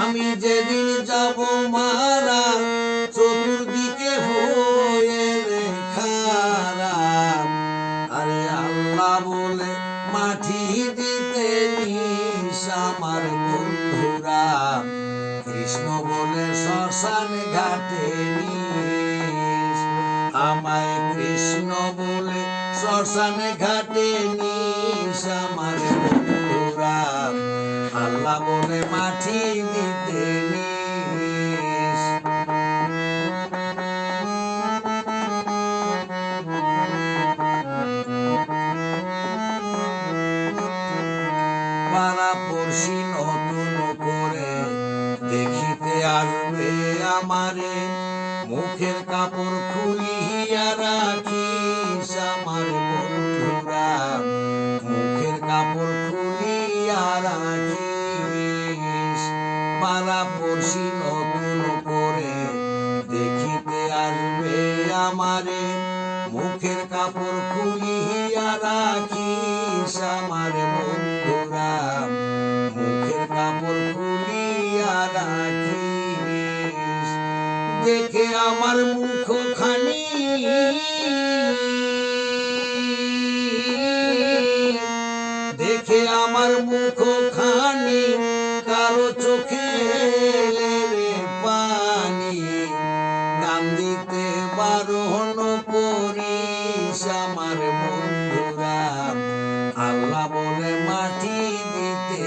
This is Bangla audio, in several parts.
আমি যেদিন যাব মারা, চতুর্দিকে হয়ে খারাপ আরে আল্লাহ বলে, মাটি দিতে নিস আমার কৃষ্ণ বলে, শ্মশান ঘাটে শ্মশান ঘাটে আল্লাহ বলে দিতে করে দেখিতে আমারে। মুখের কাপড় খুলিয়া রাখিস পাড়া পড়শি নতুন করে। দেখিতে আসবে আমারে, মুখের কাপড় খুলিয়া রাখিস আমার বন্ধুরা। মুখের কাপড় খুলিয়া দেখে আমার মুখ খানি দেখে আমার মুখ দিতে বারণ করিস আমার বন্ধুরা। আল্লাহ বলে মাটি দিতে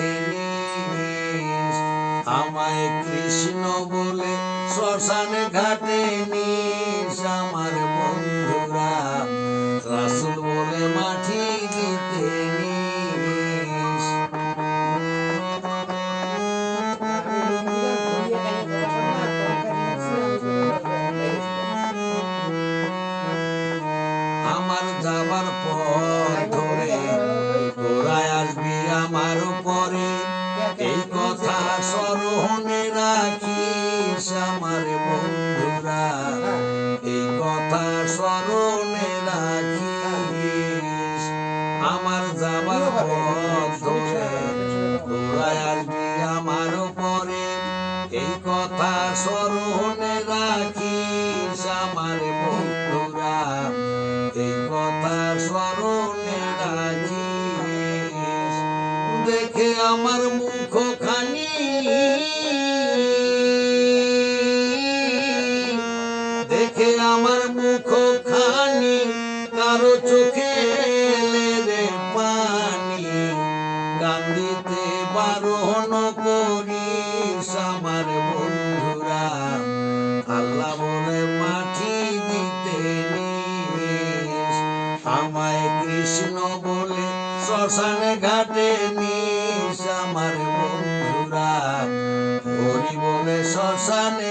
আমায় কৃষ্ণ বলে শ্মশান ঘাটে স্মরণে রাখিস। আমার যাবার ধরে তোরাই আসবি আমার পরে এই কথা স্মরণে রাখিস আমার বন্ধুরা। এই কথা স্মরণে রাখিস। দেখে আমার মুখ খানি দেখে আমার আমার বন্ধুরা, আল্লাহ বলে মাটি দিতে আমায় কৃষ্ণ বলে শ্মশানে ঘাটে নিস। আমার বন্ধুরা, হরি বলে শ্মশানে